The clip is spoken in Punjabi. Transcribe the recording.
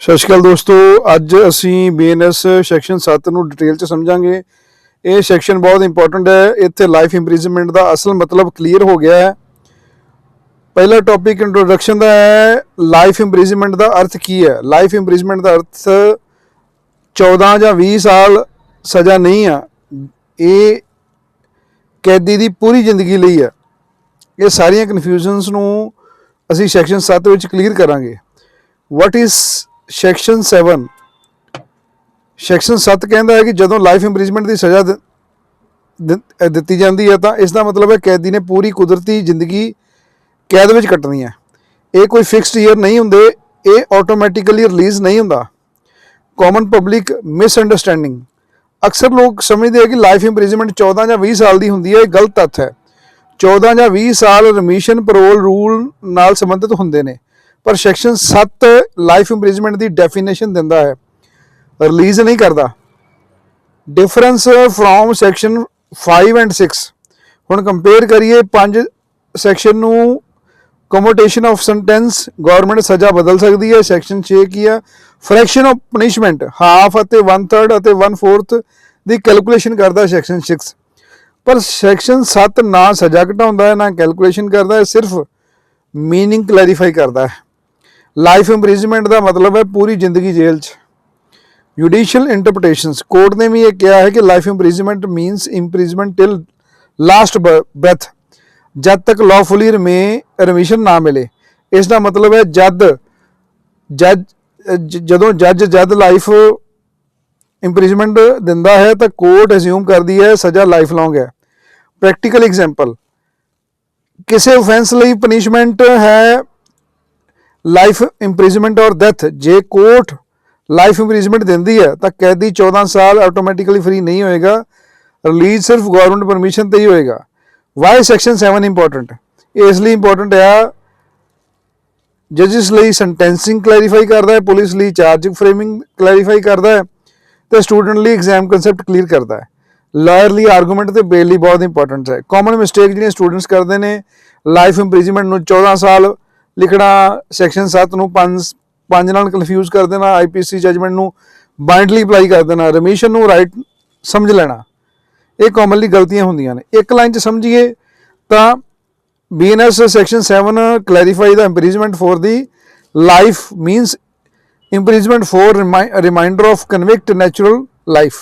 ਸਤਿ ਸ਼੍ਰੀ ਅਕਾਲ ਦੋਸਤੋ, ਅੱਜ ਅਸੀਂ ਬੀਐਨਐਸ ਸੈਕਸ਼ਨ 7 ਨੂੰ ਡਿਟੇਲ ਚ ਸਮਝਾਂਗੇ। ਇਹ ਸੈਕਸ਼ਨ ਬਹੁਤ ਇੰਪੋਰਟੈਂਟ ਹੈ। ਇੱਥੇ ਲਾਈਫ ਇੰਪ੍ਰਿਜ਼ਨਮੈਂਟ ਦਾ ਅਸਲ ਮਤਲਬ ਕਲੀਅਰ ਹੋ ਗਿਆ ਹੈ। ਪਹਿਲਾ ਟੌਪਿਕ ਇੰਟਰੋਡਕਸ਼ਨ ਦਾ ਹੈ ਲਾਈਫ ਇੰਪ੍ਰਿਜ਼ਨਮੈਂਟ ਦਾ ਅਰਥ ਕੀ ਹੈ? ਲਾਈਫ ਇੰਪ੍ਰਿਜ਼ਨਮੈਂਟ ਦਾ ਅਰਥ 14 ਜਾਂ 20 ਸਾਲ ਸਜ਼ਾ ਨਹੀਂ ਆ। ਇਹ ਕੈਦੀ ਦੀ ਪੂਰੀ ਜ਼ਿੰਦਗੀ ਲਈ ਹੈ ਇਹ ਸਾਰੀਆਂ ਕਨਫਿਊਜ਼ਨਸ ਨੂੰ ਅਸੀਂ ਸੈਕਸ਼ਨ 7 ਵਿੱਚ ਕਲੀਅਰ ਕਰਾਂਗੇ। What is ਸੈਕਸ਼ਨ 7 ਸੈਕਸ਼ਨ 7 ਕਹਿੰਦਾ ਹੈ ਕਿ ਜਦੋਂ ਲਾਈਫ ਇੰਪ੍ਰਿਜ਼ਨਮੈਂਟ ਦੀ ਸਜ਼ਾ ਦਿ- ਦਿੱਤੀ ਜਾਂਦੀ ਹੈ ਤਾਂ ਇਸ ਦਾ ਮਤਲਬ ਹੈ ਕੈਦੀ ਨੇ ਪੂਰੀ ਕੁਦਰਤੀ ਜ਼ਿੰਦਗੀ ਕੈਦ ਵਿੱਚ ਕੱਟਣੀ ਹੈ। ਇਹ ਕੋਈ ਫਿਕਸਡ ਈਅਰ ਨਹੀਂ ਹੁੰਦੇ, ਇਹ ਆਟੋਮੈਟਿਕਲੀ ਰਿਲੀਜ਼ ਨਹੀਂ ਹੁੰਦਾ। ਕਾਮਨ ਪਬਲਿਕ ਮਿਸਅੰਡਰਸਟੈਂਡਿੰਗ ਅਕਸਰ ਲੋਕ ਸਮਝਦੇ ਆ ਕਿ ਲਾਈਫ ਇੰਪ੍ਰਿਜ਼ਨਮੈਂਟ 14 ਜਾਂ 20 ਸਾਲ ਦੀ ਹੁੰਦੀ ਹੈ, ਇਹ ਗਲਤ ਤੱਥ ਹੈ। 14 ਜਾਂ 20 ਸਾਲ ਰਿਮਿਸ਼ਨ ਪੈਰੋਲ ਰੂਲ ਨਾਲ ਸੰਬੰਧਿਤ ਹੁੰਦੇ ਨੇ। ਪਰ ਸੈਕਸ਼ਨ 7 ਲਾਈਫ ਇੰਪ੍ਰਿਜ਼ਨਮੈਂਟ ਦੀ ਡੈਫੀਨੇਸ਼ਨ ਦਿੰਦਾ ਹੈ। ਰਿਲੀਜ਼ ਨਹੀਂ ਕਰਦਾ। ਡਿਫਰੈਂਸ ਫਰੋਮ ਸੈਕਸ਼ਨ 5 ਐਂਡ 6 ਹੁਣ ਕੰਪੇਅਰ ਕਰੀਏ ਪੰਜ ਸੈਕਸ਼ਨ ਨੂੰ, ਕਮੋਟੇਸ਼ਨ ਆਫ ਸੈਂਟੈਂਸ, ਗਵਰਨਮੈਂਟ ਸਜ਼ਾ ਬਦਲ ਸਕਦੀ ਹੈ। ਸੈਕਸ਼ਨ 6 ਕੀ ਹੈ? ਫ੍ਰੈਕਸ਼ਨ ਆਫ ਪਨਿਸ਼ਮੈਂਟ, ਹਾਫ ਅਤੇ 1/3 ਅਤੇ 1/4 ਦੀ ਕੈਲਕੂਲੇਸ਼ਨ ਕਰਦਾ ਸੈਕਸ਼ਨ 6 ਪਰ ਸੈਕਸ਼ਨ 7 ਨਾ ਸਜ਼ਾ ਘਟਾਉਂਦਾ ਹੈ ਨਾ ਕੈਲਕੂਲੇਸ਼ਨ ਕਰਦਾ ਹੈ ਸਿਰਫ ਮੀਨਿੰਗ ਕਲੈਰੀਫਾਈ ਕਰਦਾ ਹੈ। ਲਾਈਫ ਇੰਪ੍ਰਿਜ਼ਨਮੈਂਟ ਦਾ ਮਤਲਬ ਹੈ ਪੂਰੀ ਜ਼ਿੰਦਗੀ ਜੇਲ੍ਹ 'ਚ ਜੁਡੀਸ਼ੀਅਲ ਇੰਟਰਪ੍ਰੀਟੇਸ਼ਨਸ ਕੋਰਟ ਨੇ ਵੀ ਇਹ ਕਿਹਾ ਹੈ ਕਿ life imprisonment means imprisonment till last breath ਜਦ ਤੱਕ ਲਾਫੁਲੀ ਰਿਮੇ ਰਮਿਸ਼ਨ ਨਾ ਮਿਲੇ ਇਸ ਦਾ ਮਤਲਬ ਹੈ ਜਦ ਜੱਜ ਜ- ਜਦੋਂ ਜੱਜ ਜਦ ਲਾਈਫ ਇੰਪ੍ਰਿਜ਼ਨਮੈਂਟ ਦਿੰਦਾ ਹੈ ਤਾਂ ਕੋਰਟ ਅਸਿਊਮ ਕਰਦੀ ਹੈ ਸਜ਼ਾ ਲਾਈਫ ਲੌਂਗ ਹੈ ਪ੍ਰੈਕਟੀਕਲ ਐਗਜ਼ਾਮਪਲ ਕਿਸੇ ਆਫੈਂਸ ਲਈ ਪਨਿਸ਼ਮੈਂਟ ਹੈ ਲਾਈਫ ਇੰਪ੍ਰਿਜ਼ਨਮੈਂਟ ਔਰ ਡੈਥ। ਜੇ ਕੋਰਟ ਲਾਈਫ ਇੰਪ੍ਰਿਜ਼ਨਮੈਂਟ ਦਿੰਦੀ ਹੈ, ਤਾਂ ਕੈਦੀ 14 ਸਾਲ ਆਟੋਮੈਟਿਕਲੀ ਫ੍ਰੀ ਨਹੀਂ ਹੋਏਗਾ। ਰਿਲੀਜ਼ ਸਿਰਫ ਗਵਰਨਮੈਂਟ ਪਰਮਿਸ਼ਨ ਤੇ ਹੀ ਹੋਏਗਾ। ਵਾਈ ਸੈਕਸ਼ਨ 7 ਇੰਪੋਰਟੈਂਟ ਇਸ ਲਈ ਇੰਪੋਰਟੈਂਟ ਆ, ਜੱਜਸ ਲਈ ਸੈਂਟੈਂਸਿੰਗ ਕਲੈਰੀਫਾਈ ਕਰਦਾ ਹੈ, ਪੁਲਿਸ ਲਈ ਚਾਰਜ ਫਰੇਮਿੰਗ ਕਲੈਰੀਫਾਈ ਕਰਦਾ ਹੈ, ਤੇ ਸਟੂਡੈਂਟ ਲਈ ਐਗਜ਼ਾਮ ਕਨਸੈਪਟ ਕਲੀਅਰ ਕਰਦਾ ਹੈ। ਲਾਇਰ ਲਈ ਆਰਗੂਮੈਂਟ ਤੇ ਬੇਲ ਲਈ ਬਹੁਤ ਇੰਪੋਰਟੈਂਟ ਹੈ। ਕਾਮਨ ਮਿਸਟੇਕ ਜਿਹੜੀਆਂ ਸਟੂਡੈਂਟਸ ਕਰਦੇ ਨੇ ਲਾਈਫ ਇੰਪ੍ਰਿਜ਼ਨਮੈਂਟ ਨੂੰ 14 ਸਾਲ ਲਿਖਣਾ ਸੈਕਸ਼ਨ 7 ਨੂੰ 5 5 ਨਾਲ ਕਨਫਿਊਜ਼ ਕਰ ਦੇਣਾ ਆਈਪੀਸੀ ਜਜਮੈਂਟ ਨੂੰ ਬਾਈਂਡਲੀ ਅਪਲਾਈ ਕਰ ਦੇਣਾ ਰਮਿਸ਼ਨ ਨੂੰ ਰਾਈਟ ਸਮਝ ਲੈਣਾ। ਇਹ ਕਾਮਨਲੀ ਗਲਤੀਆਂ ਹੁੰਦੀਆਂ ਨੇ। ਇੱਕ ਲਾਈਨ ਚ ਸਮਝੀਏ ਤਾਂ BNS section 7 clarify the imprisonment for the life means imprisonment for remi- a reminder of convict natural life